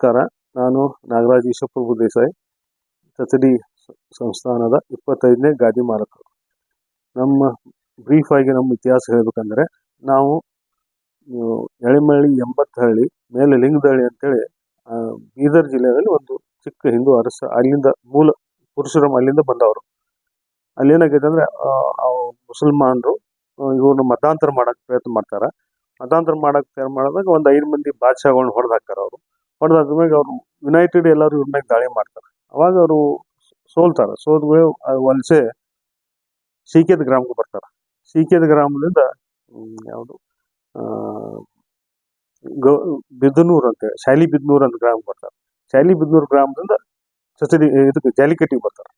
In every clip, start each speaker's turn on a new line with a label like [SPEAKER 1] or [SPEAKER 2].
[SPEAKER 1] ನಮಸ್ಕಾರ. ನಾನು ನಾಗರಾಜ್ ಈಶಪ್ರಭು ದೇಸಾಯಿ ಕಚಡಿ ಸಂಸ್ಥಾನದ ಇಪ್ಪತ್ತೈದನೇ ಗಾದಿ ಮಾಲಕರು ನಮ್ಮ ಬ್ರೀಫ್ ಆಗಿ ನಮ್ಮ ಇತಿಹಾಸ ಹೇಳಬೇಕಂದ್ರೆ, ನಾವು ಎಳೆಮಳ್ಳಿ ಎಂಬತ್ತು ಹಳ್ಳಿ ಮೇಲೆ ಲಿಂಗದಹಳ್ಳಿ ಅಂತೇಳಿ ಬೀದರ್ ಜಿಲ್ಲೆಯಲ್ಲಿ ಒಂದು ಚಿಕ್ಕ ಹಿಂದೂ ಅರಸ, ಅಲ್ಲಿಂದ ಮೂಲ ಪುರುಷರ ಅಲ್ಲಿಂದ ಬಂದವರು. ಅಲ್ಲಿ ಏನಾಗೈತೆ ಅಂದ್ರೆ ಮುಸಲ್ಮಾನರು ಇವ್ರನ್ನ ಮತಾಂತರ ಮಾಡಕ್ ಪ್ರಯತ್ನ ಮಾಡ್ತಾರೆ. ಮತಾಂತರ ಮಾಡಕ್ ಪ್ರಯತ್ನ ಮಾಡಿದಾಗ ಒಂದು ಐದು ಮಂದಿ ಬಾದ್ಶಾಗಳನ್ನ ಹೊಡೆದು ಹಾಕ್ತಾರೆ ಅವರು ಹೊಡೆದಾದ್ಮೇಲೆ ಅವರು ಯುನೈಟೆಡ್ ಎಲ್ಲರೂ ಇವ್ರ ಮೇಲೆ ದಾಳಿ ಮಾಡ್ತಾರೆ. ಅವಾಗ ಅವರು ಸೋಲ್ತಾರೆ. ಸೋದ ವಲಸೆ ಸೀಕೆದ ಗ್ರಾಮಕ್ಕೆ ಬರ್ತಾರೆ. ಸೀಕೆದ ಗ್ರಾಮದಿಂದ ಯಾವುದು ಗೌ ಬಿದ್ದನೂರು ಅಂತೇಳಿ ಶಾಲಿ ಬಿದ್ನೂರು ಅಂತ ಗ್ರಾಮಕ್ಕೆ ಬರ್ತಾರೆ. ಶಾಲಿ ಬಿದ್ನೂರು ಗ್ರಾಮದಿಂದ ಚಚಡಿ ಇದಕ್ಕೆ ಜಾಲಿಕಟ್ಟಿಗೆ ಬರ್ತಾರೆ.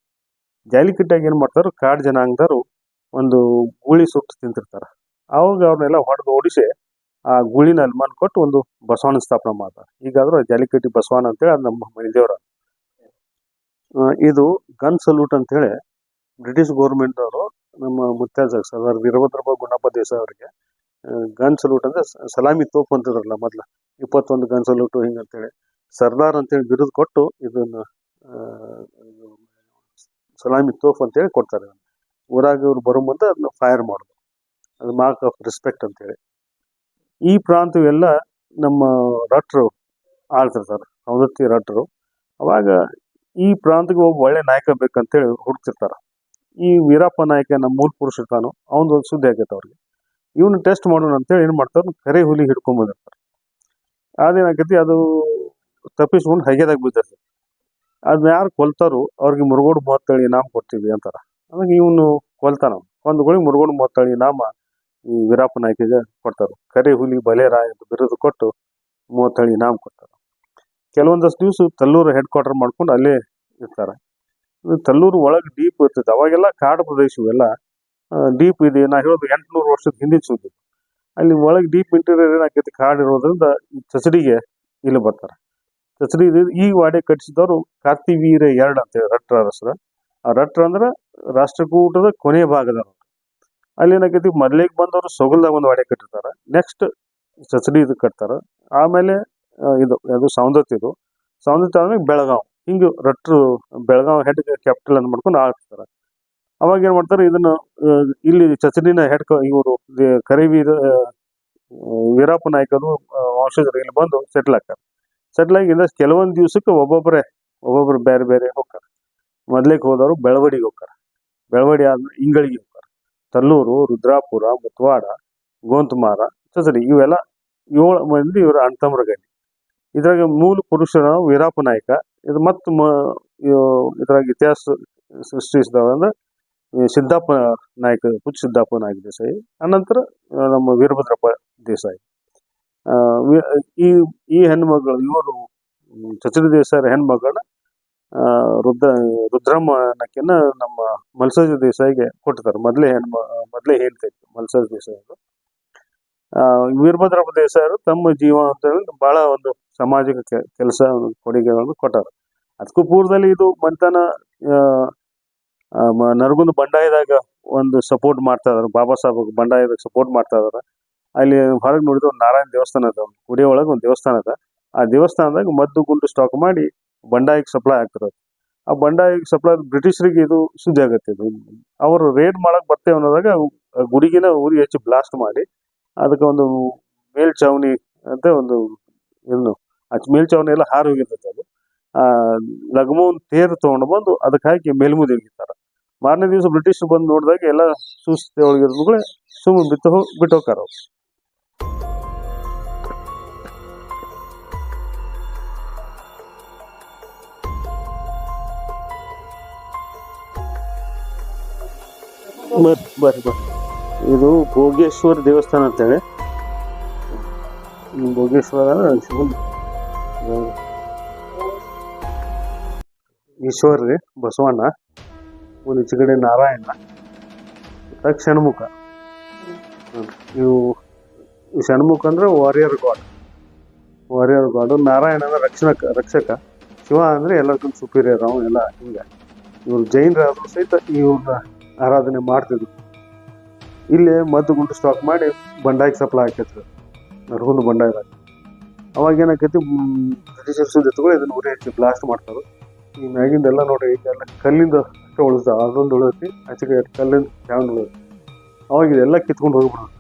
[SPEAKER 1] ಜಾಲಿಕಟ್ಟಾಗ ಏನು ಮಾಡ್ತಾರೆ? ಕಾಡು ಜನಾಂಗದವರು ಒಂದು ಗೂಳಿ ಸುಟ್ಟು ತಿಂತಿರ್ತಾರೆ. ಅವಾಗ ಅವ್ರನ್ನೆಲ್ಲ ಹೊಡೆದು ಓಡಿಸಿ ಆ ಗುಳಿನ ಅನುಮಾನ ಕೊಟ್ಟು ಒಂದು ಬಸವನ ಸ್ಥಾಪನೆ ಮಾಡ್ತಾರೆ. ಈಗಾದ್ರೂ ಜಾಲಿಕಟ್ಟಿ ಬಸವನ ಅಂತೇಳಿ ಅದು ನಮ್ಮ ಮನೆ ಇದು ಗನ್ ಸಲ್ಯೂಟ್ ಅಂತೇಳಿ ಬ್ರಿಟಿಷ್ ಗೌರ್ಮೆಂಟ್ದವರು ನಮ್ಮ ಮುತ್ಯಾಜ ಸರ್ದಾರ್ ವೀರಭದ್ರಪ್ಪ ಗುಣಪ್ಪ ದೇಸಾಯಿ ಅವರಿಗೆ ಗನ್ ಸಲ್ಯೂಟ್ ಅಂದ್ರೆ ಸಲಾಮಿ ತೋಪು ಅಂತಿದ್ರಲ್ಲ ಮೊದ್ಲು, ಇಪ್ಪತ್ತೊಂದು ಗನ್ ಸಲ್ಯೂಟ್ ಹಿಂಗಂತೇಳಿ ಸರ್ದಾರ್ ಅಂತೇಳಿ ಬಿರುದು ಕೊಟ್ಟು ಇದನ್ನ ಸಲಾಮಿ ತೋಫ್ ಅಂತೇಳಿ ಕೊಡ್ತಾರೆ. ಊರಾಗ ಇವ್ರು ಬರೋ ಮುಂದೆ ಅದನ್ನ ಫೈರ್ ಮಾಡೋದು. ಅದು ಮಾರ್ಕ್ ಆಫ್ ರೆಸ್ಪೆಕ್ಟ್ ಅಂತೇಳಿ ಈ ಪ್ರಾಂತವೆಲ್ಲ ನಮ್ಮ ರಟ್ರು ಆಳ್ತಿರ್ತಾರೆ ಸೌದತ್ತಿ ರಟ್ರು. ಅವಾಗ ಈ ಪ್ರಾಂತಕ್ಕೆ ಒಬ್ಬ ಒಳ್ಳೆ ನಾಯಕ ಬೇಕಂತೇಳಿ ಹುಡುಕ್ತಿರ್ತಾರೆ. ಈ ವೀರಪ್ಪ ನಾಯಕ ನಮ್ಮ ಮೂಲ ಪುರುಷ ಇರ್ತಾನೋ ಅವನದು ಒಂದು ಸುದ್ದಿ ಆಗೈತೆ ಅವ್ರಿಗೆ. ಇವನು ಟೆಸ್ಟ್ ಮಾಡೋಣ ಅಂತೇಳಿ ಏನು ಮಾಡ್ತಾರೆ? ಕರೆ ಹುಲಿ ಹಿಡ್ಕೊಂಡ್ ಬಂದಿರ್ತಾರೆ. ಅದೇನಾಗೈತಿ ಅದು ತಪ್ಪಿಸ್ಕೊಂಡು ಹೈಗೆದಾಗ ಬಿದ್ದಿರ್ತದೆ ಅದನ್ನ ಯಾರು ಕೊಲ್ತಾರೋ ಅವ್ರಿಗೆ ಮುರುಗೋಡು ಮೂವತ್ತಳಿ ನಾಮ ಕೊಡ್ತೀವಿ ಅಂತಾರೆ. ಅದಕ್ಕೆ ಇವನು ಕೊಲ್ತಾನ. ಕೊಂದುಗಳಿಗೆ ಮುರುಗೋಡು ಮೂವತ್ತಳಿ ನಾಮ ವೀರಪ್ಪ ನಾಯ್ಕಿಗೆ ಕೊಡ್ತಾರೆ. ಕರಿ ಹುಲಿ ಬಲೇರ ಅಂತ ಬಿರುದು ಕೊಟ್ಟು ಮೂವತ್ತೇಳು ಇನಾಮ್ ಕೊಡ್ತಾರೆ. ಕೆಲವೊಂದಷ್ಟು ದಿವಸ ತಲ್ಲೂರು ಹೆಡ್ ಕ್ವಾರ್ಟರ್ ಮಾಡ್ಕೊಂಡು ಅಲ್ಲೇ ಇರ್ತಾರೆ. ಇದು ತಲ್ಲೂರು ಒಳಗೆ ಡೀಪ್ ಇರ್ತದೆ. ಅವಾಗೆಲ್ಲ ಕಾಡು ಪ್ರದೇಶ ಇವೆಲ್ಲ ಡೀಪ್ ಇದೆ. ನಾ ಹೇಳೋದು ಎಂಟುನೂರು ವರ್ಷದ ಹಿಂದಿನ ಸುದ್ದಿ. ಅಲ್ಲಿ ಒಳಗೆ ಡೀಪ್ ಇಂಟೀರಿಯರ್ ಏನಾಗೈತಿ ಕಾಡು ಇರೋದ್ರಿಂದ ಚಸಡಿಗೆ ಇಲ್ಲಿ ಬರ್ತಾರೆ. ಚಸಡಿ ಈ ವಾಡೆ ಕಟ್ಟಿಸಿದವರು ಕಾರ್ತಿವೀರ ಎರಡು ಅಂತೇಳಿ ರಟ್ರ ಅರಸರ ಆ ರಟ್ರ ಅಂದ್ರೆ ರಾಷ್ಟ್ರಕೂಟದ ಕೊನೆಯ ಭಾಗದವರು. ಅಲ್ಲಿ ಏನಾಗೈತಿ ಮೊದ್ಲಿಗೆ ಬಂದವರು ಸೊಗಲ್ದಾಗ ಒಂದು ವಾಡೆ ಕಟ್ಟಿರ್ತಾರೆ. ನೆಕ್ಸ್ಟ್ ಸಸಡಿ ಇದು ಕಟ್ತಾರೆ. ಆಮೇಲೆ ಇದು, ಅದು ಸೌಂದತಿ ಇದು. ಸೌಂದತಿ ಆದ್ಮೇಲೆ ಬೆಳಗಾವ್. ಹಿಂಗೆ ರಟ್ರು ಬೆಳಗಾವ್ ಹೆಡ್ ಕ್ಯಾಪಿಟಲ್ ಅಂತ ಮಾಡ್ಕೊಂಡು ಆಗ್ತಾರ ಅವಾಗ ಏನ್ ಮಾಡ್ತಾರೆ, ಇದನ್ನ ಇಲ್ಲಿ ಚಚಡಿನ ಹೆಡ್ ಇವರು ಕರಿವೀರ ವೀರಪ್ಪ ನಾಯ್ಕರು ವಂಶಜರು ಇಲ್ಲಿ ಬಂದು ಸೆಟ್ಲ್ ಆಗ್ತಾರೆ. ಸೆಟ್ಲ್ ಆಗಿಂದ ಕೆಲವೊಂದು ದಿವಸಕ್ಕೆ ಒಬ್ಬೊಬ್ಬರೇ, ಒಬ್ಬೊಬ್ರು ಬೇರೆ ಬೇರೆ ಹೋಗ್ತಾರೆ. ಮೊದ್ಲಿಗೆ ಹೋದವರು ಬೆಳವಡಿಗೆ ಹೋಗ್ತಾರೆ. ಬೆಳವಡಿ ಆದ್ಮೇಲೆ ಇಂಗಳಿಗೆ ತಲ್ಲೂರು, ರುದ್ರಾಪುರ, ಮುತ್ವಾಡ, ಗೋಂತಮಾರ ಸರಿ ಇವೆಲ್ಲ ಏಳು ಮಂದಿ ಇವರ ಅಣ್ತಮ್ರ ಇದ್ರಾಗ ಮೂಲ ಪುರುಷರ ವೀರಪ್ಪ ನಾಯಕ. ಇದು ಮತ್ತು ಇದ್ರಾಗ ಇತಿಹಾಸ ಸೃಷ್ಟಿಸಿದವ ಅಂದ್ರೆ ಈ ಸಿದ್ದಪ್ಪ ನಾಯಕ ಪುಚ್ಚ ಸಿದ್ದಪ್ಪ ನಾಯಕ ದೇಸಾಯಿ ಅನಂತರ ನಮ್ಮ ವೀರಭದ್ರಪ್ಪ ದೇಸಾಯಿ. ಈ ಈ ಹೆಣ್ಮಗಳು ಇವರು ಚಚರಿ ದೇಸಾಯಿ ಹೆಣ್ಮಗಳನ್ನ ರುದ್ರ ರುದ್ರಮ್ಮ ಅನ್ನಕ್ಕಿನ್ನ ನಮ್ಮ ಮಲ್ಸಜ ದೇಸಾಯಿಗೆ ಕೊಟ್ಟಿದ್ದಾರೆ. ಮೊದಲೇ ಹೆಣ್ಮ ಮೊದಲೇ ಹೇಳ್ತೈತಿ ಇತ್ತು ದೇಸಾಯಿ ಅವರು ಆ, ವೀರಭದ್ರಪ್ಪ ದೇಸಾಯರು ತಮ್ಮ ಜೀವ ಅಂತ ಹೇಳಿ ಬಹಳ ಒಂದು ಸಾಮಾಜಿಕ ಕೆಲಸ ಕೊಡುಗೆಗಳನ್ನು ಕೊಟ್ಟಾರ. ಅದಕ್ಕೂ ಪೂರ್ವದಲ್ಲಿ ಇದು ಮಂತನ ನರಗುಂದ ಬಂಡಾಯದಾಗ ಒಂದು ಸಪೋರ್ಟ್ ಮಾಡ್ತಾ ಇದಾರೆ ಬಾಬಾ ಸಾಹೇಬ್ ಬಂಡಾಯದಾಗ ಸಪೋರ್ಟ್ ಮಾಡ್ತಾ ಇದಾರೆ ಅಲ್ಲಿ ಹೊರಗೆ ನೋಡಿದ್ರೆ ನಾರಾಯಣ ದೇವಸ್ಥಾನ ಅದ ಗುಡಿ ಒಳಗೆ ಒಂದು ದೇವಸ್ಥಾನ ಅದ ಆ ದೇವಸ್ಥಾನದಾಗ ಮದ್ದು ಗುಂಡು ಸ್ಟಾಕ್ ಮಾಡಿ ಬಂಡಾಯಕ್ಕೆ ಸಪ್ಲೈ ಆಗ್ತಿರೋದು. ಆ ಬಂಡಾಯಕ್ಕೆ ಸಪ್ಲೈ ಬ್ರಿಟಿಷರಿಗೆ ಇದು ಸುದ್ದಿ ಆಗತ್ತೆ ಇದು. ಅವರು ರೇಡ್ ಮಾಡಕ್ ಬರ್ತೇವೆ ಅನ್ನೋದಾಗ ಗುಡಿಗಿನ ಊರಿ ಹೆಚ್ಚು ಬ್ಲಾಸ್ಟ್ ಮಾಡಿ, ಅದಕ್ಕೆ ಒಂದು ಮೇಲ್ಚಾವಣಿ ಅಂತ ಒಂದು ಏನು ಆ ಮೇಲ್ಚಾವಣಿ ಎಲ್ಲ ಹಾರಿ ಹೋಗಿರ್ತೈತೆ ಅದು. ಆ ಲಗ್ಮೋನ್ ತೇರು ತಗೊಂಡು ಬಂದು ಅದಕ್ಕೆ ಹಾಕಿ ಮೇಲ್ಮುದಿ ಹೋಗಿರ್ತಾರೆ ಮಾರನೇ ದಿವಸ ಬ್ರಿಟಿಷರು ಬಂದು ನೋಡಿದಾಗ ಎಲ್ಲ ಸುಸ್ತಿ ಒಳಗಿರೋದುಗಳೇ ಸುಮ್ಮನೆ ಬಿತ್ತು ಹೋಗಿ ಬಿಟ್ಟು ಹೋಗ್ತಾರ ಬರ್ರಿ ಬರ್ರಿ ಇದು ಭೋಗೇಶ್ವರ ದೇವಸ್ಥಾನ ಅಂತೇಳಿ ಹೇಳಿ. ಭೋಗೇಶ್ವರ ಈಶ್ವರ ರೀ ಬಸವಣ್ಣ. ಒಂದು ಈಚೆ ಕಡೆ ನಾರಾಯಣ ಷಣ್ಮುಖ. ಇವು ಷಣ್ಮುಖ ಅಂದ್ರೆ warrior god warrior god Narayana ಅಂದ್ರೆ ರಕ್ಷಣಕ, ರಕ್ಷಕ. ಶಿವ ಅಂದ್ರೆ ಎಲ್ಲರಿಗೂ ಸುಪೀರಿಯರ್ ಅವ ಎಲ್ಲ ಹಿಂಗ. ಇವ್ರು ಜೈನರಾದ್ರು ಸಹಿತ ಇವ್ರನ್ನ ಆರಾಧನೆ ಮಾಡ್ತಿದ್ರು. ಇಲ್ಲಿ ಮದ್ದು ಗುಂಟು ಸ್ಟಾಕ್ ಮಾಡಿ ಬಂಡಾಯಕ್ಕೆ ಸಪ್ಲೈ ಹಾಕಿದ್ರು. ನರಗುಂದ ಬಂಡಾಯ ಅವಾಗ ಏನಾಕೈತಿ ಬ್ರಿಟಿಷರ್ಸ್ ಜೊತೆಗಳು ಇದನ್ನ ಉರಿ ಹಚ್ಚಿ ಬ್ಲಾಸ್ಟ್ ಮಾಡ್ತಾರೆ ಈ ಮ್ಯಾಗಿಂದ ಎಲ್ಲ ನೋಡಿ ಎಲ್ಲ ಕಲ್ಲಿಂದ ಅಷ್ಟೇ ಉಳಿಸ್ದ ಅದೊಂದು ಉಳಿದೈತಿ ಆಚೆಗೆ ಕಲ್ಲಿಂದ ಚಾಂಡ್ ಉಳಿದೈತಿ. ಅವಾಗ ಇದೆಲ್ಲ ಕಿತ್ಕೊಂಡು ಹೋಗ್ಬಿಡೋದು.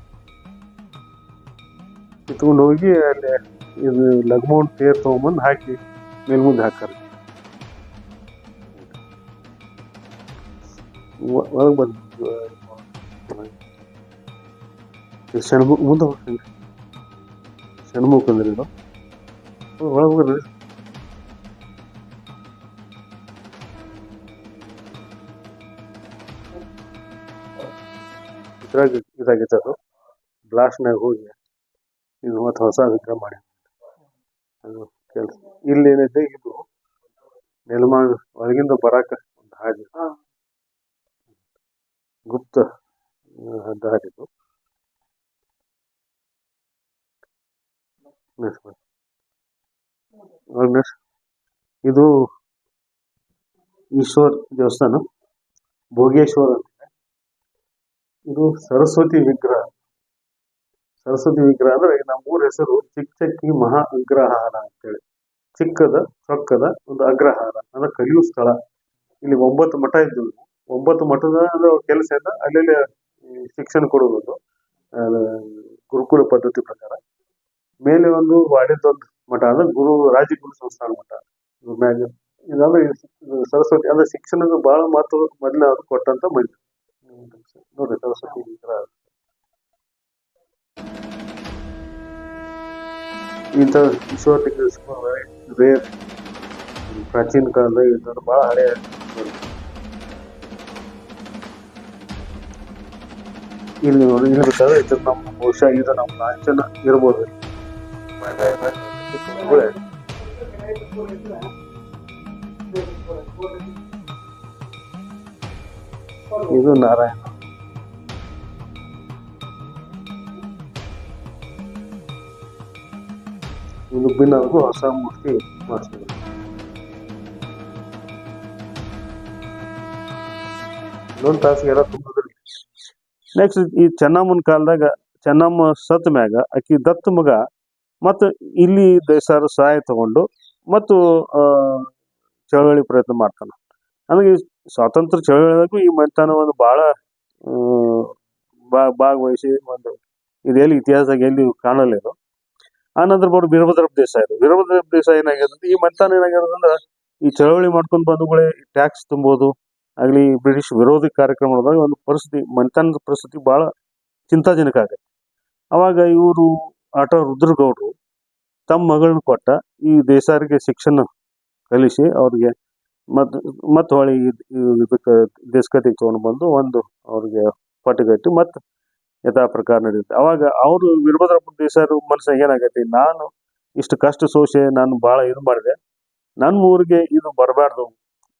[SPEAKER 1] ಕಿತ್ಕೊಂಡು ಹೋಗಿ ಅಲ್ಲಿ ಇದು ಲಗ್ಮೌಂಟ್ ತೇರ್ ತೊಗೊಂಬಂದು ಹಾಕಿ ಮೇಲ್ಮುಂದೆ ಹಾಕ್ತಾರೆ. ಒಳಗೆ ಬಂದು ಶಣ್ಮುಖ ಮುಂದೆ ಹೋಗ್ತೀನಿ ಶಣ್ಮುಖ ಅಂದ್ರೆ ಇದು. ಒಳಗೆ ಇದ್ರಾಗ ಇದಾಗೈತೆ ಅದು. ಬ್ಲಾಸ್ಟ್ನಾಗ ಹೋಗಿ ಇದು ಮತ್ತೆ ಹೊಸ ವಿಗ್ರಹ ಮಾಡಿ ಅದು ಕೆಲಸ. ಇಲ್ಲಿ ಏನೈತೆ ಇದು ನೆಲಮಾಳ ಒಳಗಿಂದ ಬರಾಕ ಒಂದು ಗುಪ್ತ ದಾರಿದು. ದಾರಿ ಇದು ಈಶ್ವರ್ ದೇವಸ್ಥಾನ, ಭೋಗೇಶ್ವರ ಅಂತ ಇದು. ಸರಸ್ವತಿ ವಿಗ್ರಹ. ಸರಸ್ವತಿ ವಿಗ್ರಹ ಅಂದ್ರೆ ನಮ್ಮ ಊರ ಹೆಸರು ಚಿಕ್ಕ ಚಕ್ಕಿ ಮಹಾ ಅಗ್ರಹಾರ ಅಂತೇಳಿ. ಚಿಕ್ಕದ, ಚೊಕ್ಕದ ಒಂದು ಅಗ್ರಹಾರ. ಅಂದ್ರೆ ಕಲಿಯು ಸ್ಥಳ. ಇಲ್ಲಿ ಒಂಬತ್ತು ಮಠ ಇದ್ದವು ಒಂಬತ್ತು ಮಠದ ಕೆಲಸ ಎಲ್ಲ ಅಲ್ಲಲ್ಲಿ ಶಿಕ್ಷಣ ಕೊಡುವುದು ಅದು ಗುರುಕುಲ ಪದ್ಧತಿ ಪ್ರಕಾರ. ಮೇಲೆ ಒಂದು ವಾಡಿದೊಂದು ಮಠ ಅಂದ್ರೆ ಗುರು, ರಾಜಗುರು ಸಂಸ್ಥಾನ ಮಠ. ಮ್ಯಾಗ ಇದಂದ್ರೆ ಇದು ಸರಸ್ವತಿ ಅಂದ್ರೆ ಶಿಕ್ಷಣದ ಬಹಳ ಮಹತ್ವ ಮೊದಲೇ ಅವರು ಕೊಟ್ಟಂತ ಮಂದಿ ನೋಡ್ರಿ ಸರಸ್ವತಿ ಇಂಥ ವಿಶ್ವ ಪ್ರಾಚೀನ ಕಾಲದ ಇಂಥದ್ದು ಬಹಳ ಹಳೆ ಇಲ್ಲಿ ಇರ್ಬೇಕಾದ್ರೆ ಇದು ನಮ್ಮ ಬಹುಶಃ ಇದು ನಮ್ಮ ಲಾಂಛನ ಇರ್ಬೋದು. ಇದು ನಾರಾಯಣ. ಇದು ಬಿನ್ನರ್ಗೂ ಹೊಸ ಮೂರ್ತಿ ಮಾಡ್ತೀವಿ ಇನ್ನೊಂದು ತಾಸಿಗೆಲ್ಲ ತುಂಬಿದ್ರಿ ನೆಕ್ಸ್ಟ್ ಈ ಚೆನ್ನಮ್ಮನ ಕಾಲದಾಗ ಚೆನ್ನಮ್ಮ ಸತ್ ಮ್ಯಾಗ, ಆಕಿ ದತ್ತ ಮಗ, ಮತ್ತು ಇಲ್ಲಿ ದೇಸಾರು ಸಹಾಯ ತಗೊಂಡು, ಮತ್ತು ಚಳವಳಿ ಪ್ರಯತ್ನ ಮಾಡ್ತಾನೆ. ಈ ಸ್ವಾತಂತ್ರ್ಯ ಚಳವಳಿದಾಗೂ ಈ ಮನೆತನ ಒಂದು ಭಾಳ ಬಾ, ಭಾಗವಹಿಸಿ ಒಂದು ಇದೆಲ್ಲಿ ಇತಿಹಾಸದಾಗ ಎಲ್ಲಿ ಕಾಣಲೇನು ಆನಂತರ ಬರೋ ವೀರಭದ್ರ ದೇಸಾಯಿ ವೀರಭದ್ರ ದೇಸಾಯಿ ಏನಾಗ್ಯದ ಈ ಮನೆತನ ಏನಾಗ್ಯದಂದ್ರೆ ಈ ಚಳವಳಿ ಮಾಡ್ಕೊಂಡು ಬಂದುಗಳೇ ಟ್ಯಾಕ್ಸ್ ತುಂಬೋದು. ಆಗಲಿ ಬ್ರಿಟಿಷ್ ವಿರೋಧಿ ಕಾರ್ಯಕ್ರಮದಾಗ ಒಂದು ಪರಿಸ್ಥಿತಿ, ಮನೆತನದ ಪರಿಸ್ಥಿತಿ ಭಾಳ ಚಿಂತಾಜನಕ ಆಗತ್ತೆ. ಅವಾಗ ಇವರು ಆಟ ರುದ್ರಗೌಡರು ತಮ್ಮ ಮಗಳನ್ನ ಕೊಟ್ಟ ಈ ದೇಸಾರಿಗೆ ಶಿಕ್ಷಣ ಕಲಿಸಿ ಅವ್ರಿಗೆ ಮತ್ತು ಮತ್ತು ಹೊಳಿ ಇದಕ್ಕೆ ದೇಶಕತೆಗೆ ತೊಗೊಂಡು ಬಂದು ಒಂದು ಅವ್ರಿಗೆ ಪಟ್ಟಗಟ್ಟಿ ಮತ್ತು ಯಥಾ ಪ್ರಕಾರ ನಡೆಯುತ್ತೆ ಅವಾಗ ಅವರು ವೀರಭದ್ರಪ್ಪ ದೇಸಾರು ಮನಸ್ಸಿಗೆ ಏನಾಗೈತಿ ನಾನು ಇಷ್ಟು ಕಷ್ಟ ಸೋಸೆ ನಾನು ಭಾಳ ಇದು ಮಾಡಿದೆ ನನ್ನ ಊರಿಗೆ ಇದು ಬರಬಾರ್ದು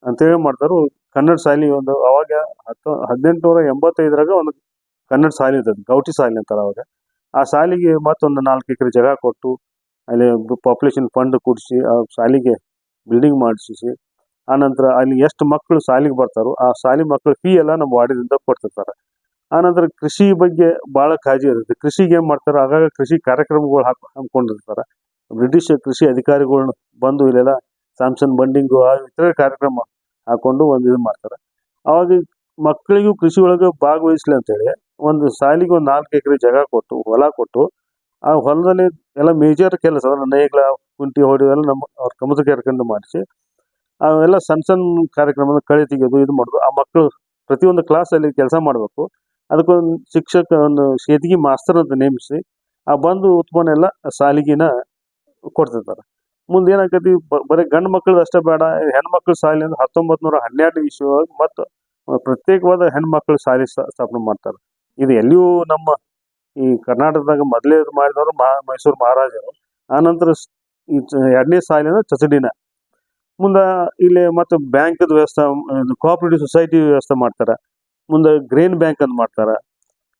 [SPEAKER 1] ಅಂತೇಳಿ ಮಾಡ್ತಾರು ಕನ್ನಡ ಶಾಲಿ ಒಂದು ಅವಾಗ ಹತ್ತು, ಹದಿನೆಂಟುನೂರ ಎಂಬತ್ತೈದರಾಗ ಒಂದು ಕನ್ನಡ ಶಾಲೆ ಇರ್ತದೆ, ಗೌಟಿ ಶಾಲೆ ಅಂತಾರೆ ಅವಾಗ. ಆ ಶಾಲಿಗೆ ಮತ್ತೊಂದು ನಾಲ್ಕು ಎಕರೆ ಜಾಗ ಕೊಟ್ಟು, ಅಲ್ಲಿ ಪಾಪ್ಯುಲೇಷನ್ ಫಂಡ್ ಕೂಡಿಸಿ, ಆ ಶಾಲೆಗೆ ಬಿಲ್ಡಿಂಗ್ ಮಾಡಿಸಿ ಆನಂತರ ಅಲ್ಲಿ ಎಷ್ಟು ಮಕ್ಕಳು ಶಾಲೆಗೆ ಬರ್ತಾರೋ, ಆ ಶಾಲೆ ಮಕ್ಕಳು ಫೀ ಎಲ್ಲ ನಮ್ಮ ವಾರ್ಡಿನಿಂದ ಕೊಡ್ತಿರ್ತಾರೆ. ಆನಂತರ ಕೃಷಿ ಬಗ್ಗೆ ಭಾಳ ಕಾಳಜಿ ಇರುತ್ತೆ. ಕೃಷಿಗೆ ಏನು ಮಾಡ್ತಾರೆ, ಆಗಾಗ ಕೃಷಿ ಕಾರ್ಯಕ್ರಮಗಳು ಹಾಕಿ, ಹಮ್ಮಿಕೊಂಡಿರ್ತಾರೆ. ಬ್ರಿಟಿಷ್ ಕೃಷಿ ಅಧಿಕಾರಿಗಳನ್ನ ಬಂದು ಇಲ್ಲೆಲ್ಲ ಸ್ಯಾಮ್ಸನ್ ಬಂಡಿಂಗು ಇತರ ಕಾರ್ಯಕ್ರಮ ಹಾಕೊಂಡು ಒಂದು ಇದು ಮಾಡ್ತಾರೆ. ಅವಾಗ ಮಕ್ಕಳಿಗೂ ಕೃಷಿ ಒಳಗೆ ಭಾಗವಹಿಸ್ಲಿ ಅಂತೇಳಿ ಒಂದು ಸಾಲಿಗೆ ಒಂದು ನಾಲ್ಕು ಎಕರೆ ಜಾಗ ಕೊಟ್ಟು, ಹೊಲ ಕೊಟ್ಟು, ಆ ಹೊಲದಲ್ಲಿ ಎಲ್ಲ ಮೇಜರ್ ಕೆಲಸ ನೇಗ್ಲ, ಕುಂಟಿ ಹೊಡೆಯೋದೆಲ್ಲ ನಮ್ಮ ಅವ್ರ ಕಮತ ಕೆರ್ಕೊಂಡು ಮಾಡಿಸಿ, ಅವೆಲ್ಲ ಸಣ್ಣ ಸಣ್ಣ ಕಾರ್ಯಕ್ರಮದ ಕಳೆ ತೆಗೆಯೋದು ಇದು ಮಾಡೋದು. ಆ ಮಕ್ಕಳು ಪ್ರತಿಯೊಂದು ಕ್ಲಾಸಲ್ಲಿ ಕೆಲಸ ಮಾಡಬೇಕು. ಅದಕ್ಕೊಂದು ಶಿಕ್ಷಕ, ಒಂದು ಶೇತಿಗೆ ಮಾಸ್ತರ್ ಅಂತ ನೇಮಿಸಿ, ಆ ಬಂದು ಉತ್ಪನ್ನ ಎಲ್ಲ ಸಾಲಿಗಿನ ಕೊಡ್ತಿರ್ತಾರೆ. ಮುಂದೆ ಏನಾಕತಿ ಬರೀ ಗಂಡು ಮಕ್ಕಳು ಅಷ್ಟೇ ಬೇಡ, ಹೆಣ್ಮಕ್ಳು ಶಾಲೆ ಅಂದ್ರೆ ಹತ್ತೊಂಬತ್ ನೂರ ಹನ್ನೆರಡು ಇಸ್ವಿಯೊಳಗೆ ಮತ್ತು ಪ್ರತ್ಯೇಕವಾದ ಹೆಣ್ಮಕ್ಳು ಶಾಲೆ ಸ್ಥ- ಸ್ಥಾಪನೆ ಮಾಡ್ತಾರೆ. ಇದು ಎಲ್ಲಿಯೂ ನಮ್ಮ ಈ ಕರ್ನಾಟಕದಾಗ ಮೊದಲೇ ಮಾಡಿದವರು ಮಹಾ, ಮೈಸೂರು ಮಹಾರಾಜರು. ಆನಂತರ ಈ ಎರಡನೇ ಸಾಲಿನ ಅಂದ್ರೆ ಚಚಡಿನ. ಮುಂದೆ ಇಲ್ಲಿ ಮತ್ತು ಬ್ಯಾಂಕದ ವ್ಯವಸ್ಥೆ ಕೋಆಪರೇಟಿವ್ ಸೊಸೈಟಿ ವ್ಯವಸ್ಥೆ ಮಾಡ್ತಾರೆ. ಮುಂದೆ ಗ್ರೇನ್ ಬ್ಯಾಂಕ್ ಅಂತ ಮಾಡ್ತಾರೆ.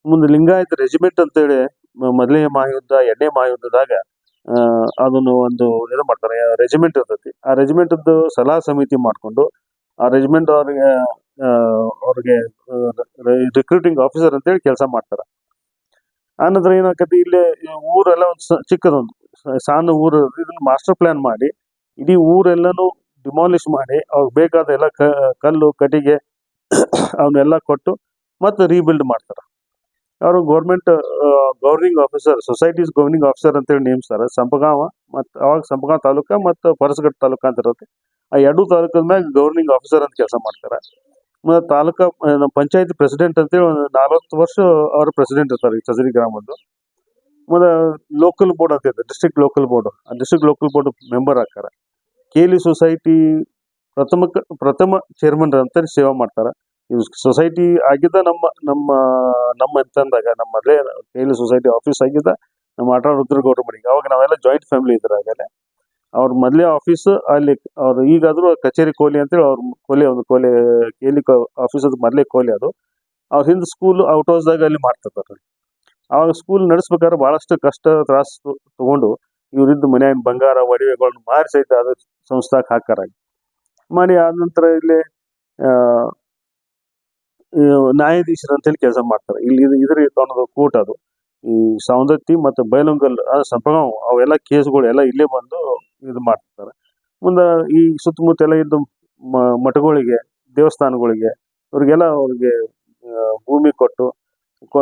[SPEAKER 1] ಮುಂದೆ ಲಿಂಗಾಯತ್ ರೆಜಿಮೆಂಟ್ ಅಂತೇಳಿ ಹೇಳಿ ಮೊದಲನೇ ಮಹಾಯುದ್ಧ, ಎರಡನೇ ಮಹಾಯುದ್ಧದಾಗ ಅದನ್ನು ಒಂದು ಇದು ಮಾಡ್ತಾರೆ ರೆಜಿಮೆಂಟ್ ಇರ್ತೈತಿ. ಆ ರೆಜಿಮೆಂಟದ್ದು ಸಲಹಾ ಸಮಿತಿ ಮಾಡಿಕೊಂಡು, ಆ ರೆಜಿಮೆಂಟ್ ಅವ್ರಿಗೆ ಅವ್ರಿಗೆ ರಿಕ್ರೂಟಿಂಗ್ ಆಫೀಸರ್ ಅಂತೇಳಿ ಕೆಲಸ ಮಾಡ್ತಾರೆ. ಆನಂತರ ಏನಾಕತಿ, ಇಲ್ಲಿ ಊರೆಲ್ಲ ಒಂದು ಚಿಕ್ಕದೊಂದು ಸಣ್ಣ ಊರು ಇದನ್ನ ಮಾಸ್ಟರ್ ಪ್ಲಾನ್ ಮಾಡಿ, ಇಡೀ ಊರೆಲ್ಲನೂ ಡಿಮಾಲಿಷ್ ಮಾಡಿ ಅವ್ರಿಗೆ ಬೇಕಾದ ಎಲ್ಲ ಕಲ್ಲು, ಕಟ್ಟಿಗೆ, ಅವನ್ನೆಲ್ಲ ಕೊಟ್ಟು ಮತ್ತೆ ರೀಬಿಲ್ಡ್ ಮಾಡ್ತಾರೆ. ಅವರು government governing officer societies governing officer ಅಂತೇಳಿ ನೇಮಿಸ್ತಾರೆ. ಸಂಪಗಾಂವ ಮತ್ತು ಅವಾಗ ಸಂಪಗಾಂವ ತಾಲೂಕ ಮತ್ತು ಪರಸಘಟ್ಟ ತಾಲೂಕ ಅಂತ ಇರುತ್ತೆ. ಆ ಎರಡು ತಾಲೂಕದ ಮ್ಯಾಗ ಗವರ್ನಿಂಗ್ ಆಫೀಸರ್ ಅಂತ ಕೆಲಸ ಮಾಡ್ತಾರೆ. ಮತ್ತು ತಾಲೂಕ ನಮ್ಮ ಪಂಚಾಯತ್ ಪ್ರೆಸಿಡೆಂಟ್ ಅಂತೇಳಿ ಒಂದು ನಲವತ್ತು ವರ್ಷ ಅವ್ರ ಪ್ರೆಸಿಡೆಂಟ್ ಇರ್ತಾರೆ ಈ ಚಜರಿ ಗ್ರಾಮದ್ದು. ಮತ್ತು ಲೋಕಲ್ ಬೋರ್ಡ್ ಅಂತ ಇರ್ತದೆ ಡಿಸ್ಟ್ರಿಕ್ಟ್ ಲೋಕಲ್ ಬೋರ್ಡ್ ಆ ಡಿಸ್ಟ್ರಿಕ್ಟ್ ಲೋಕಲ್ ಬೋರ್ಡ್ ಮೆಂಬರ್ ಆಗ್ತಾರೆ ಕೇಲಿ ಸೊಸೈಟಿ ಪ್ರಥಮ ಪ್ರಥಮ ಚೇರ್ಮನ್ ಅಂತ ಸೇವಾ ಮಾಡ್ತಾರೆ. ಇದು ಸೊಸೈಟಿ ಆಗಿದ್ದ ನಮ್ಮ ನಮ್ಮ ನಮ್ಮ ಅಂತಂದಾಗ ನಮ್ಮ ಅದೇ ಸೊಸೈಟಿ ಆಫೀಸ್ ಆಗಿದ್ದ ನಮ್ಮ ಆಟ ರುದ್ರಗೌಡ್ರ ಮನೆಗೆ. ಅವಾಗ ನಾವೆಲ್ಲ ಜಾಯಿಂಟ್ ಫ್ಯಾಮಿಲಿ ಇದ್ರು ಆಗಲೇ ಅವ್ರ ಮೊದಲೇ ಆಫೀಸ್ ಅಲ್ಲಿ, ಅವ್ರು ಈಗಾದ್ರೂ ಕಚೇರಿ ಕೋಲಿ ಅಂತೇಳಿ ಅವ್ರ ಕೋಲಿ, ಒಂದು ಕೋಲಿ ಕೇಲಿ ಆಫೀಸ್ ಅದು ಮೊದಲೇ ಕೋಲಿ ಅದು. ಅವ್ರ ಹಿಂದೆ ಸ್ಕೂಲ್ ಔಟ್ ಹೌಸ್ದಾಗ ಅಲ್ಲಿ ಮಾಡ್ತಿರ್ತಾರೆ ಅವಾಗ ಸ್ಕೂಲ್ ನಡೆಸ್ಬೇಕಾದ್ರೆ ಭಾಳಷ್ಟು ಕಷ್ಟ, ತ್ರಾಸ ತಗೊಂಡು ಇವರಿದ್ದು ಮನ್ಯಾಗ ಬಂಗಾರ ಒಡವೆಗಳನ್ನ ಮಾರಿಸೈತೆ ಅದು ಸಂಸ್ಥಾಕ್ ಹಾಕಾರಾಗಿ. ಮಾಡಿ ಆದ ನಂತರ ಇಲ್ಲಿ ನ್ಯಾಯಾಧೀಶರು ಅಂತೇಳಿ ಕೆಲಸ ಮಾಡ್ತಾರೆ. ಇಲ್ಲಿ ಇದು ಇದ್ರ ಕಾಣೋದು ಕೋರ್ಟ್ ಅದು. ಈ ಸೌಂದತ್ತಿ ಮತ್ತು ಬೈಲಂಗಲ್ ಸಂಪಗಾಂವ್ ಅವೆಲ್ಲ ಕೇಸ್ಗಳು ಎಲ್ಲ ಇಲ್ಲೇ ಬಂದು ಇದು ಮಾಡ್ತಾರೆ ಮುಂದೆ ಈ ಸುತ್ತಮುತ್ತ ಎಲ್ಲ ಇದ್ದು ಮಠಗಳಿಗೆ, ದೇವಸ್ಥಾನಗಳಿಗೆ ಅವ್ರಿಗೆಲ್ಲ ಅವ್ರಿಗೆ ಭೂಮಿ ಕೊಟ್ಟು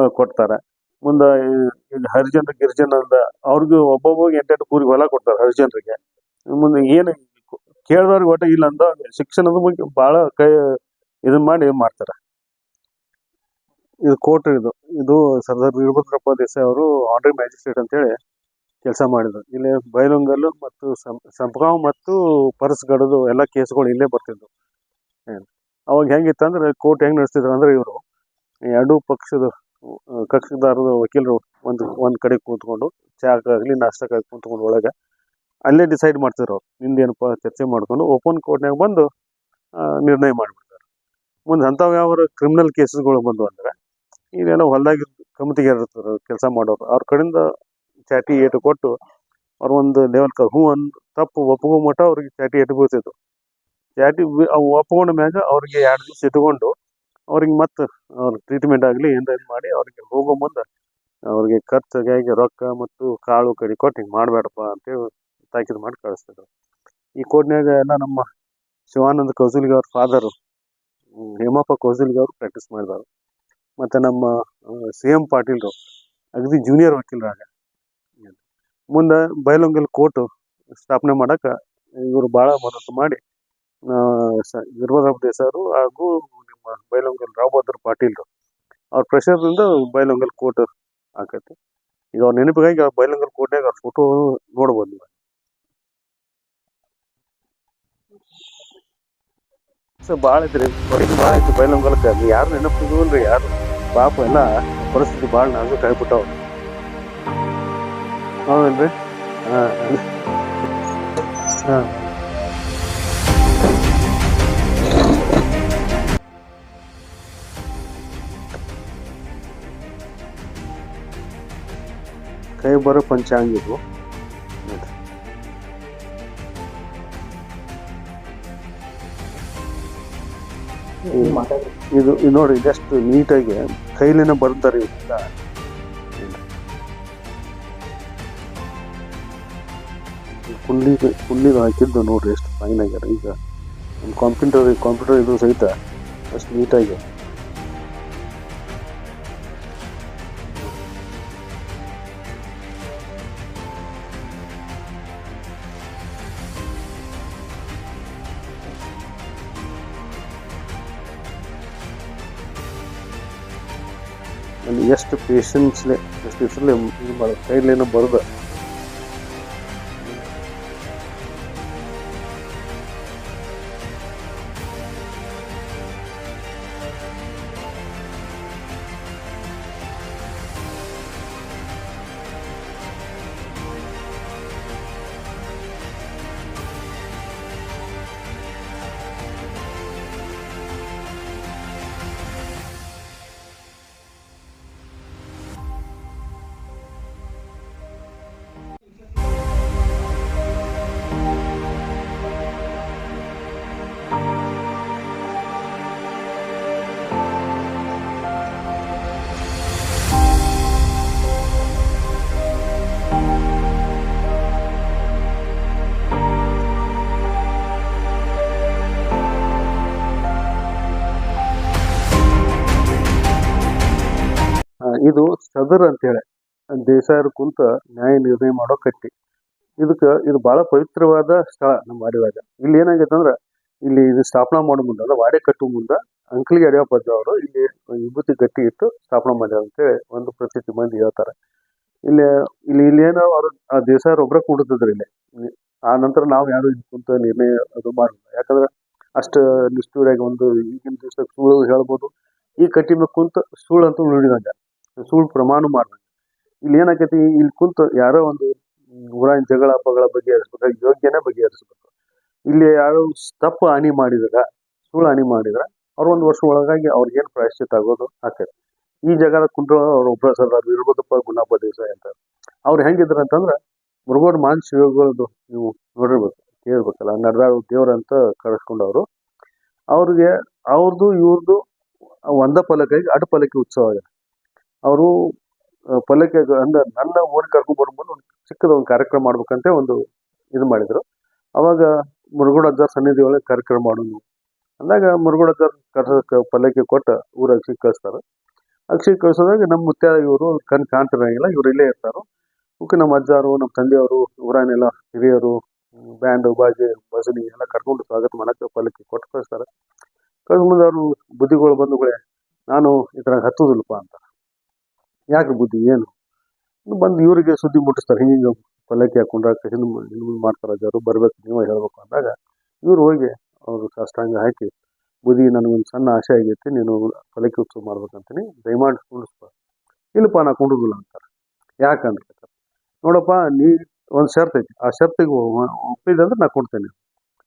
[SPEAKER 1] ಕೊಡ್ತಾರೆ. ಮುಂದೆ ಈ- ಹರಿಜನ ಗಿರಿಜನ ಅಂದ ಅವ್ರಿಗೂ ಒಬ್ಬೊಬ್ಬರಿಗೆ ಎಂಟೆಂಟು ಕೂರಿಗೆ ಹೊಲ ಕೊಡ್ತಾರೆ ಹರಿಜನರಿಗೆ. ಮುಂದೆ ಏನು ಕೇಳಿದವ್ರಿಗೆ ಒಟ್ಟ ಇಲ್ಲ ಅಂದ ಶಿಕ್ಷಣದ ಬಗ್ಗೆ ಭಾಳ ಕೈ ಇದನ್ನ ಮಾಡಿ ಮಾಡ್ತಾರೆ. ಇದು ಕೋರ್ಟ್ ಇದು ಇದು ಸರ್ದಾರ್ ವೀರಭದ್ರಪ್ಪ ದೇಸಾಯಿ ಅವರು ಆನರಿ ಮ್ಯಾಜಿಸ್ಟ್ರೇಟ್ ಅಂತೇಳಿ ಕೆಲಸ ಮಾಡಿದ್ರು. ಇಲ್ಲಿ ಬೈಲೊಂಗಲ್ ಮತ್ತು ಸಂಪಗಾಂವ್ ಮತ್ತು ಪರಸ್ಗಡದು ಎಲ್ಲ ಕೇಸ್ಗಳು ಇಲ್ಲೇ ಬರ್ತಿದ್ವು. ಅವಾಗ ಹೆಂಗಿತ್ತು ಅಂದ್ರೆ ಕೋರ್ಟ್ ಹೆಂಗ್ ನಡೆಸ್ತಿದ್ರು ಅಂದ್ರೆ ಇವರು, ಎರಡೂ ಪಕ್ಷದ ಕಕ್ಷದಾರದ ವಕೀಲರು ಒಂದು, ಒಂದ್ ಕಡೆ ಕೂತ್ಕೊಂಡು ಚಾಕಾಗ್ಲಿ ನಾಷ್ಟಕ್ಕಾಗಿ ಕೂತ್ಕೊಂಡು ಒಳಗೆ ಅಲ್ಲೇ ಡಿಸೈಡ್ ಮಾಡ್ತಿದ್ರು ಅವ್ರು. ನಿಂದೇನಪ್ಪ ಚರ್ಚೆ ಮಾಡ್ಕೊಂಡು ಓಪನ್ ಕೋರ್ಟ್ನಾಗ ಬಂದು ನಿರ್ಣಯ ಮಾಡಿಬಿಡ್ತಾರೆ. ಮುಂದೆ ಅಂಥವು ಯಾವ ಕ್ರಿಮಿನಲ್ ಕೇಸಸ್ಗಳು ಬಂದು ಅಂದ್ರೆ ಈಗೆಲ್ಲ ಹೊಲದಾಗ ಕಮಿಟಿಗೆ ಇರ್ತಾರೆ ಕೆಲಸ ಮಾಡೋರು, ಅವ್ರ ಕಡೆಯಿಂದ ಚಾಟಿ ಏಟು ಕೊಟ್ಟು ಅವ್ರ ಒಂದು ಲೆವೆಲ್ ಹೂ ಅನ್ ತಪ್ಪು ಒಪ್ಕೊ ಮಟ್ಟ ಅವ್ರಿಗೆ ಚಾಟಿ ಏಟು ಬೀಳ್ತಿತ್ತು ಚಾಟಿ ಅವು ಒಪ್ಕೊಂಡ ಮ್ಯಾಗ ಅವ್ರಿಗೆ ಎರಡು ದಿವಸ ಇಟ್ಕೊಂಡು ಅವ್ರಿಗೆ ಮತ್ತೆ ಅವ್ರ ಟ್ರೀಟ್ಮೆಂಟ್ ಆಗಲಿ ಏನಾರ ಮಾಡಿ ಅವ್ರಿಗೆ ಹೋಗೋ ಮುಂದೆ ಅವ್ರಿಗೆ ಖರ್ಚಾಗಿ ರೊಕ್ಕ ಮತ್ತು ಕಾಳು ಕಡಿ ಕೊಟ್ಟು ಹಿಂಗೆ ಮಾಡಬೇಡಪ್ಪ ಅಂತೇಳಿ ತಾಕೀದು ಮಾಡಿ ಕಳಿಸ್ತಿದ್ರು. ಈ ಕೋಟ್ನಾಗ ಎಲ್ಲ ನಮ್ಮ ಶಿವಾನಂದ ಕೌಸಲ್ಗಿ ಅವ್ರ ಫಾದರ್ ಹೇಮಪ್ಪ ಕೌಸಲ್ಗಿ ಅವರು ಪ್ರಾಕ್ಟೀಸ್ ಮಾಡಿದಾರೆ ಮತ್ತು ನಮ್ಮ ಸಿ ಎಂ ಪಾಟೀಲ್ರು, ಅಗದಿ ಜೂನಿಯರ್ ವಕೀಲರಾಗ ಮುಂದೆ ಬೈಲೊಂಗಲ್ ಕೋರ್ಟ್ ಸ್ಥಾಪನೆ ಮಾಡೋಕೆ ಇವರು ಭಾಳ ಮನಸ್ಸು ಮಾಡಿ ವೀರಭದ್ರಪ್ಪ ದೇಸಾಯರು ಹಾಗೂ ನಿಮ್ಮ ಬೈಲೊಂಗಲ್ ರಾವ್ ಪಾಟೀಲ್ರು. ಅವ್ರ ಪ್ರೆಷರ್ದಿಂದ ಬೈಲೊಂಗಲ್ ಕೋರ್ಟ್ ಆಕೈತಿ. ಈಗ ಅವ್ರ ನೆನಪಿಗಾಗಿ ಅವ್ರ ಬೈಲೊಂಗಲ್ ಕೋರ್ಟ್ನಾಗ ಅವ್ರ ಫೋಟೋ ನೋಡ್ಬೋದು ನೀವು. ಸೊ ಭಾಳ ಐತ್ರಿ ಭಾಳ ಐತಿ ಬೈಲೊಂಗಲಕ್ಕೆ ಯಾರು ನೆನಪಿದ್ವಲ್ರಿ ಯಾರು? ಪಾಪ ಎಲ್ಲ ಪರಿಸ್ಥಿತಿ ಭಾಳ ನಾಜು ಆಗ್ಬಿಟ್ಟವ ಹೌದಲ್ರಿ ಹಾಂ ಹಾಂ. ಕೈ ಬರೋ ಪಂಚಾಂಗ ಇದು ನೋಡಿ, ಇದೆಷ್ಟು ನೀಟಾಗಿ ಕೈಲಿನ ಬರ್ತಾರೆ ಕುಂಡಿ ಕುಲ್ಲಿದು ಹಾಕಿದ್ದು ನೋಡ್ರಿ, ಎಷ್ಟು ಫೈನ್ ಆಗ್ಯಾರ ಈಗ ನಮ್ಮ ಕಂಪ್ಯೂಟರ್ ಕಂಪ್ಯೂಟರ್ ಇದು ಸಹಿತ ಅಷ್ಟು ನೀಟಾಗಿ ಪೇಷನ್ಸ್ಲೆ ಎಷ್ಟು ಇದ್ರಲ್ಲೇ ಇದು ಮಾಡ. ಕೈಲೇನೋ ಬರದ? ಸದರ್ ಅಂತೇಳಿ. ದೇಸಾಯರು ಕುಂತ ನ್ಯಾಯ ನಿರ್ಣಯ ಮಾಡೋ ಕಟ್ಟಿ. ಇದಕ್ಕೆ ಇದು ಬಹಳ ಪವಿತ್ರವಾದ ಸ್ಥಳ ನಮ್ಮ ವಾಡಿವಾದ ಇಲ್ಲಿ ಏನಾಗೈತೆ ಅಂದ್ರೆ ಇಲ್ಲಿ ಇದು ಸ್ಥಾಪನಾ ಮಾಡೋ ಮುಂದೆ, ಅಂದ್ರೆ ವಾಡೆ ಕಟ್ಟುವ ಮುಂದೆ ಅಂಕಲಿಗೆ ಅಡಿಯಪ್ಪ ಅವರು ಇಲ್ಲಿ ವಿಭೂತಿ ಗಟ್ಟಿ ಇಟ್ಟು ಸ್ಥಾಪನಾ ಮಾಡ್ಯಾರ ಅಂತೇಳಿ ಒಂದು ಪ್ರತಿ ಮಂದಿ ಹೇಳ್ತಾರೆ. ಇಲ್ಲಿ ಇಲ್ಲಿ ಇಲ್ಲಿ ಏನೋ ಅವರು, ಆ ದೇಸಾಯರು ಒಬ್ಬರೇ ಕೂಡುತ್ತಿದ್ರು ಇಲ್ಲಿ. ಆ ನಂತರ ನಾವು ಯಾರು ಕುಂತ ನಿರ್ಣಯ ಅದು ಮಾಡಿಲ್ಲ ಯಾಕಂದ್ರೆ ಅಷ್ಟು ನಿಷ್ಠೂರಾಗಿ ಒಂದು ಈಗಿನ ದಿವಸ ಸುಳ್ಳು ಹೇಳ್ಬೋದು. ಈ ಕಟ್ಟಿ ಮೇಲೆ ಕುಂತ ಸುಳ್ಳು ಅಂತ ನುಡಿದಂಗ ಸುಳ್ಳು ಪ್ರಮಾಣ ಮಾಡ್ಬೇಕು. ಇಲ್ಲಿ ಏನಾಕೈತಿ ಇಲ್ಲಿ ಕುಂತ ಯಾರೋ ಒಂದು ಹ್ಮ್, ಊರಾಗಿನ ಜಗಳ ಪಗಳ ಬಗೆಹರಿಸ್ಬೇಕು ಯೋಗ್ಯನೇ ಬಗೆಹರಿಸ್ಬೇಕು. ಇಲ್ಲಿ ಯಾರೋ ತಪ್ಪು ಹಾನಿ ಮಾಡಿದ್ರ ಸುಳ್ಳು ಹಾನಿ ಮಾಡಿದ್ರ ಅವ್ರ ಒಂದು ವರ್ಷ ಒಳಗಾಗಿ ಅವ್ರಿಗೆ ಪ್ರಾಯಶ್ಚಿತ ಆಗೋದು ಆಕೈತಿ. ಈ ಜಾಗದ ಕುಂಡ್ರ ಅವ್ರ ಒಬ್ಬರ ಸರ್ದಾರ್ ವೀರಭದ್ರಪ್ಪ ಗುಣಪ್ಪ ದೇಸಾಯಿ ಅಂತ. ಅವ್ರು ಹೆಂಗಿದ್ರ ಅಂತಂದ್ರ ಮುರುಗೋಡ್ ಮಾನಸ ಯೋಗಗಳದ್ದು ನೀವು ನೋಡಿರ್ಬೇಕು ಕೇಳ್ಬೇಕಲ್ಲ ದೇವ್ರ ಅಂತ ಕರೆಸ್ಕೊಂಡವ್ರು. ಅವ್ರಿಗೆ ಅವ್ರದ್ದು ಇವ್ರದ್ದು ಒಂದ ಪಲಕಾಗಿ ಅಡ್ಡ ಪಲಕಿ ಉತ್ಸವ ಆಗಿದೆ ಅವರು ಪಲ್ಲಕ್ಕಿ ಅಂದ್ರೆ ನನ್ನ ಊರಿಗೆ ಕರ್ಕೊಂಡ್ ಬರ್ಬೋದು ಒಂದು ಚಿಕ್ಕದ ಒಂದು ಕಾರ್ಯಕ್ರಮ ಮಾಡ್ಬೇಕಂತ ಒಂದು ಇದು ಮಾಡಿದ್ರು. ಅವಾಗ ಮುರುಗೋಡ ಅಜ್ಜಾರ್ ಸನ್ನಿಧಿ ಒಳಗೆ ಕಾರ್ಯಕ್ರಮ ಮಾಡೋದು. ಅಂದಾಗ ಮುರುಗೋಡ ಅಜ್ಜಾರ್ ಕರ್ಸಕ್ಕೆ ಪಲ್ಲಕ್ಕಿ ಕೊಟ್ಟ ಊರ ಅಕ್ಷಿ ಕಳಿಸ್ತಾರೆ. ಅಕ್ಷಿ ಕಳ್ಸೋದಾಗ ನಮ್ಮ ಮುತ್ಯಾದ ಇವರು ಕಣ್ ಕಾಣ್ತಿರಂಗಿಲ್ಲ, ಇವ್ರು ಇಲ್ಲೇ ಇರ್ತಾರೋ. ಓಕೆ ನಮ್ಮ ಅಜ್ಜಾರು, ನಮ್ಮ ತಂದೆಯವರು ಊರನ್ನೆಲ್ಲ ಹಿರಿಯರು, ಬ್ಯಾಂಡ್, ಬಾಜೆ ಭಜನಿ ಎಲ್ಲ ಕರ್ಕೊಂಡು ಸ್ವಾಗತ ಮಾಡಕ್ಕೆ ಪಲ್ಲಕ್ಕಿ ಕೊಟ್ಟು ಕಳಿಸ್ತಾರೆ. ಕಳ್ಸ್ಮುಂದೆ ಅವರು ಬುದ್ಧಿಗಳು ಬಂದುಗಳೇ ನಾನು ಇದ್ರಾಗ ಹತ್ತುದಿಲ್ಲಪ್ಪ ಅಂತ. ಯಾಕೆ ಬುದ್ಧಿ? ಏನು? ಬಂದು ಇವರಿಗೆ ಸುದ್ದಿ ಮುಟ್ಟಿಸ್ತಾರೆ. ಹಿಂಗೆ ಪಲ್ಲಕ್ಕಿ ಹಾಕೊಂಡ್ರೆ ಹಿಂದೆ ಹಿಂದೆ ಮಾಡ್ತಾರೆ ಜನರು. ಬರ್ಬೇಕು, ನೀವು ಹೇಳ್ಬೇಕು ಅಂದಾಗ ಇವ್ರು ಹೋಗಿ ಅವರು ಸಾಷ್ಟಾಂಗ ಹಾಕಿ, ಬುದ್ಧಿ ನನಗೊಂದು ಸಣ್ಣ ಆಸೆ ಆಗೈತಿ, ನೀನು ಪಲ್ಲಕ್ಕಿ ಉತ್ಸವ ಮಾಡ್ಬೇಕಂತೀನಿ. ದಯಮಾಡಿ ಕುಂಡಿಸ್ಬ ಇಲ್ಲಪ್ಪ, ನಾ ಕುಂಡುದಿಲ್ಲ ಅಂತಾರೆ. ಯಾಕಂದ್ರೆ ನೋಡಪ್ಪ, ನೀ ಒಂದು ಶರ್ತ್ ಐತಿ. ಆ ಶರ್ತಿಗೆ ಒಪ್ಪಿದೆ ಅಂದ್ರೆ ನಾ ಕೊಡ್ತೇನೆ.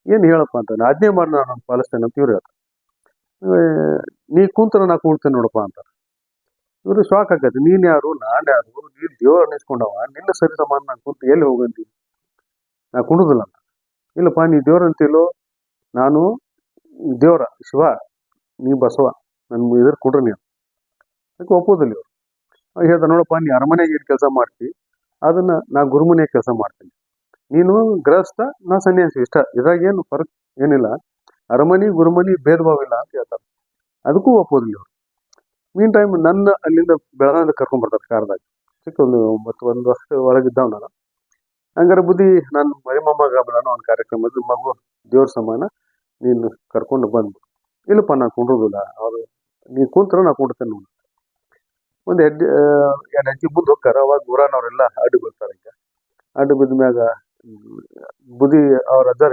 [SPEAKER 1] ಏನು ಹೇಳಪ್ಪ ಅಂತ ಆಜ್ಞೆ ಮಾಡಿ ನಾನು ಪಾಲಿಸ್ತೇನೆ ಅಂತ ಇವ್ರು ಹೇಳ್ತಾರೆ. ನೀ ಕೂತ್ರ ನಾ ಕೂಡ್ತೇನೆ ನೋಡಪ್ಪ ಅಂತಾರೆ. ಇವ್ರು ಶಾಕ್ ಆಗತ್ತೆ ನೀನ್ ಯಾರು? ನಾನ್ ಯಾರು? ನೀನ್ ದೇವ್ರ ಅನ್ನಿಸ್ಕೊಂಡವ ನಿನ್ನ ಸರಿ ಸಮಾನ ನಾನು ಕುಂತು ಎಲ್ಲಿ ಹೋಗಂತಿ ನಾ ಕುಂಡುದಿಲ್ಲ ಅಂತ. ಇಲ್ಲಪ್ಪ, ನೀ ದೇವ್ರ ಅಂತಿಲ್ಲೋ ನಾನು ದೇವ್ರ, ಶಿವ, ನೀ ಬಸವ. ನನ್ ಇದ್ರ ಕೊಡ್ರಿ ನೀನು. ಅದಕ್ಕೆ ಒಪ್ಪೋದಿಲ್ಲ ಇವ್ರು. ಹೇಳ್ತಾರೆ, ನೋಡಪ್ಪ, ನೀ ಅರಮನೆಗೆ ಏನು ಕೆಲಸ ಮಾಡ್ತಿ? ಅದನ್ನ ನಾ ಗುರುಮನೆ ಕೆಲಸ ಮಾಡ್ತೀನಿ. ನೀನು ಗೃಹಸ್ಥ, ನಾ ಸನ್ಯಾಸಿ. ಇಷ್ಟ. ಇದ್ರಾಗ ಏನು ಫರ್ಕ್ ಏನಿಲ್ಲ. ಅರಮನಿ, ಗುರುಮನಿ ಭೇದ ಭಾವ ಇಲ್ಲ ಅಂತ ಹೇಳ್ತಾರೆ. ಅದಕ್ಕೂ ಒಪ್ಪೋದಿಲ್ಲ ಇವ್ರು. ಮೀನ್ ಟೈಮ್ ನನ್ನ ಅಲ್ಲಿಂದ ಬೆಳಗಾವಿಂದ ಕರ್ಕೊಂಡ್ ಬರ್ತಾರೆ ಕಾರ್ದಾಗ ಚಿಕ್ಕ ಒಂದು ಒಂಬತ್ತು, ಒಂದು ವರ್ಷ ಒಳಗಿದ್ದಾವ ನಾನು ಹಂಗಾರೆ ಬುದ್ಧಿ, ನಾನು ಮರಿ ಬಿಡೋಣ ನಾನು ಒಂದು ಕಾರ್ಯಕ್ರಮದ ಮಗು ದೇವ್ರ ಸಮಾನ, ನೀನು ಕರ್ಕೊಂಡು ಬಂದು ಇಲ್ಲಪ್ಪ ನಾ ಕುಂಡ್ರುದಿಲ್ಲ ಅವ್ರು, ನೀನು ಕುಂತ್ರ ನಾ ಕುಂಡ್ತೇನೆ ನೋಡಿ. ಒಂದು ಹೆಜ್ಜೆ ಎರಡು ಹೆಜ್ಜೆ ಮುಂದೆ ಹೋಗ್ತಾರೆ. ಅವಾಗ ಊರಾನವರೆಲ್ಲ ಅಡ್ಡು ಬೀಳ್ತಾರೆ ಈಗ. ಅಡ್ಡು ಬಿದ್ದ ಮ್ಯಾಗ ಬುದ್ಧಿ ಅವ್ರ ಅಜ್ಜಾರ್